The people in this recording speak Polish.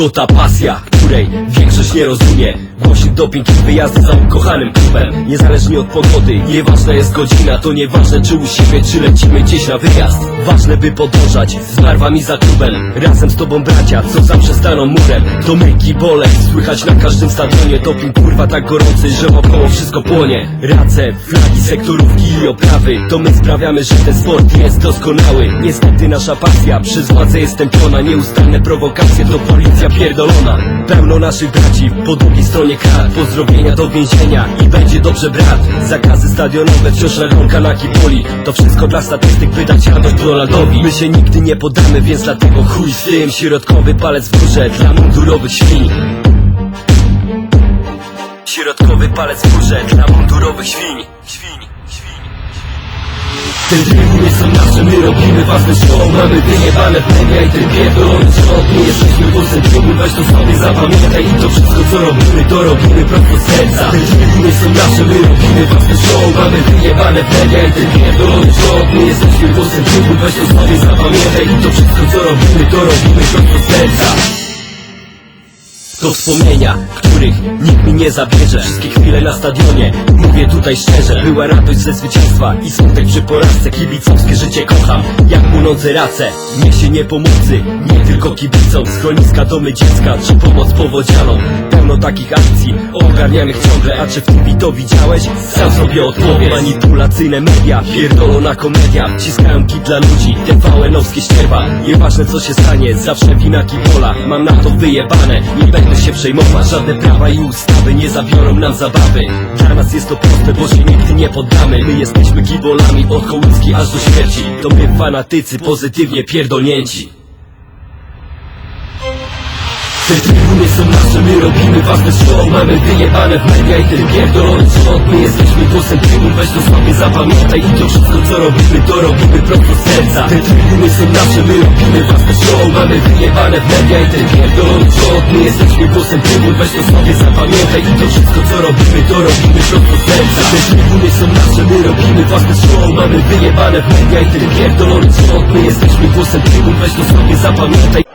To ta pasja, której większość nie rozumie. Głośny doping i wyjazdy za ukochanym klubem. Niezależnie od pogody, nieważna jest godzina To nieważne czy u siebie, czy lecimy gdzieś na wyjazd. Ważne by podążać z barwami za klubem. Razem z tobą bracia, co zawsze staną murem. To my kibole, słychać na każdym stadionie. Doping kurwa tak gorący, że wokoło wszystko płonie. Race, flagi, sektorówki i oprawy. To my sprawiamy, że ten sport jest doskonały. Niestety nasza pasja przez władzę jest tępiona Nieustanne prowokacje to policja pierdolona Pełno naszych braci. Po drugiej stronie krat Pozdrowienia do więzienia i będzie dobrze brat. Zakazy stadionowe, wciąż ręka na kipoli To wszystko dla statystyk by dać radość Donaldowi My się nigdy nie podamy, więc dlatego chuj z tym. Środkowy palec w górze dla mundurowych świń. Środkowy palec w górze dla mundurowych świń. Świń, te trybuny są nasze, my robimy ważne show. Mamy wyjebane w i ten pierdolony weź to sobie zapamiętaj I to wszystko co robimy, to robimy prosto z serca. Te trybuny są nasze, my robimy ważne show. Mamy wyjebane media i ten pierdolony shot My jesteśmy głosem trybun, weź to sobie zapamiętaj. I to wszystko co robimy, to robimy prosto z serca. To wspomnienia, których nikt mi nie zabierze. Wszystkie chwile na stadionie, mówię tutaj szczerze Była radość ze zwycięstwa i smutek przy porażce Kibicowskie życie kocham, jak płonące race Niesienie pomocy, nie tylko kibicom. Schroniska, domy dziecka, czy pomoc powodzianom Pełno takich akcji, ogarnianych ciągle. A czy w TV to widziałeś? Sam sobie odpowiedz Manipulacyjne media, pierdolona komedia Wciskają kit dla ludzi, TVN-owskie ścierwa. Nieważne co się stanie, zawsze wina kibola Mam na to wyjebane, nie będę się przejmować. Żadne prawa i ustawy nie zabiorą nam zabawy. Dla nas jest to proste, bo się nigdy nie poddamy. My jesteśmy kibolami od kołyski aż do śmierci. To my fanatycy, pozytywnie pierdolnięci są nasze, my robimy ważne show Mamy wyjebane w media i ten pierdolony shot My jesteśmy głosem trybun, weź to sobie zapamiętaj I to wszystko co robimy, to robimy prosto serca. Te trybuny są nasze, my robimy ważne show Mamy wyjebane w media i ten pierdolony shot My jesteśmy głosem trybun, weź to sobie zapamiętaj I to wszystko co robimy, to robimy prosto serca. Te są nasze, my robimy ważne show Mamy wyjebane w media i ten pierdolony shot My jesteśmy głosem trybun, weź to sobie zapamiętaj